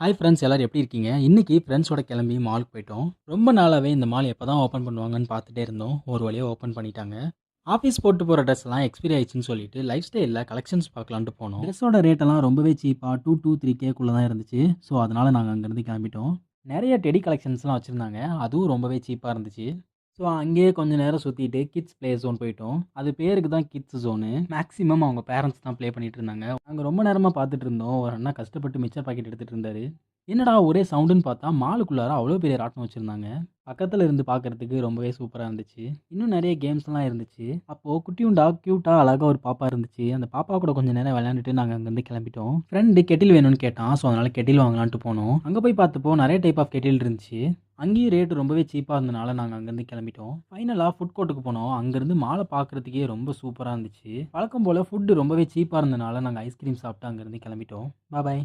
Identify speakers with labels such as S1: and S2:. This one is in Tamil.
S1: ஹாய் ஃப்ரெண்ட்ஸ் எல்லோரும் எப்படி இருக்கீங்க? இன்னைக்கு ஃப்ரெண்ட்ஸோட கிளம்பி மாலுக்கு போயிட்டோம். ரொம்ப நாளாகவே இந்த மால் எப்போ தான் ஓப்பன் பண்ணுவாங்கன்னு பார்த்துட்டே இருந்தோம். ஒரு வழியாக ஓப்பன் பண்ணிட்டாங்க. ஆஃபீஸ் போட்டு போகிற ட்ரெஸ்லாம் எல்லாம் எக்ஸ்பீரி ஆயிடுச்சுன்னு சொல்லிட்டு லைஃப் ஸ்டைலில் கலெக்ஷன்ஸ் பார்க்கலான்ட்டு போனோம். ட்ரெஸ்ஸோட ரேட்டெல்லாம் ரொம்பவே சீப்பாக டூ டூ த்ரீ கேக்குள்ளே தான் இருந்துச்சு. ஸோ அதனால் நாங்கள் அங்கேருந்து கிளம்பிட்டோம். நிறைய டெடி கலெக்ஷன்ஸ்லாம் வச்சுருந்தாங்க. அதுவும் ரொம்பவே சீப்பாக இருந்துச்சு. ஸோ அங்கேயே கொஞ்ச நேரம் சுற்றிட்டு கிட்ஸ் ப்ளே ஜோன் போயிட்டோம். அது பேருக்கு தான் கிட்ஸ் ஜோனு மேக்ஸிமம் அவங்க பேரண்ட்ஸ் தான் ப்ளே பண்ணிட்டு இருந்தாங்க. நாங்கள் ரொம்ப நேரமாக பார்த்துட்டு இருந்தோம். ஒரு அண்ணா கஷ்டப்பட்டு மிச்சர் பாக்கெட் எடுத்துகிட்டு இருந்தாரு. என்னடா ஒரே சவுண்டுன்னு பார்த்தா மாலுக்குள்ளார அவ்வளோ பெரிய ராட்டம் வச்சுருந்தாங்க. பக்கத்தில் இருந்து பார்க்கறதுக்கு ரொம்பவே சூப்பராக இருந்துச்சு. இன்னும் நிறைய கேம்ஸ்லாம் இருந்துச்சு. அப்போது குட்டியுண்டா க்யூட்டாக அழகாக ஒரு பாப்பா இருந்துச்சு. அந்த பாப்பா கூட கொஞ்சம் நேரம் விளையாண்டுட்டு நாங்கள் அங்கேருந்து கிளம்பிட்டோம். ஃப்ரெண்டு கெட்டில் வேணும்னு கேட்டான். ஸோ அதனால் கெட்டில் வாங்கலான்ட்டு போனோம். அங்கே போய் பார்த்தப்போ நிறைய டைப் ஆஃப் கெட்டில் இருந்துச்சு. அங்கேயும் ரேட்டு ரொம்பவே சீப்பாக இருந்தனால நாங்கள் அங்கேருந்து கிளம்பிட்டோம். ஃபைனலாக ஃபுட் கோர்ட்டுக்கு போனோம். அங்கேருந்து மாலை பார்க்குறதுக்கே ரொம்ப சூப்பராக இருந்துச்சு. வழக்கம் போல் ஃபுட்டு ரொம்பவே சீப்பாக இருந்தனால நாங்கள் ஐஸ்கிரீம் சாப்பிட்டு அங்கேருந்து கிளம்பிட்டோம். பாய்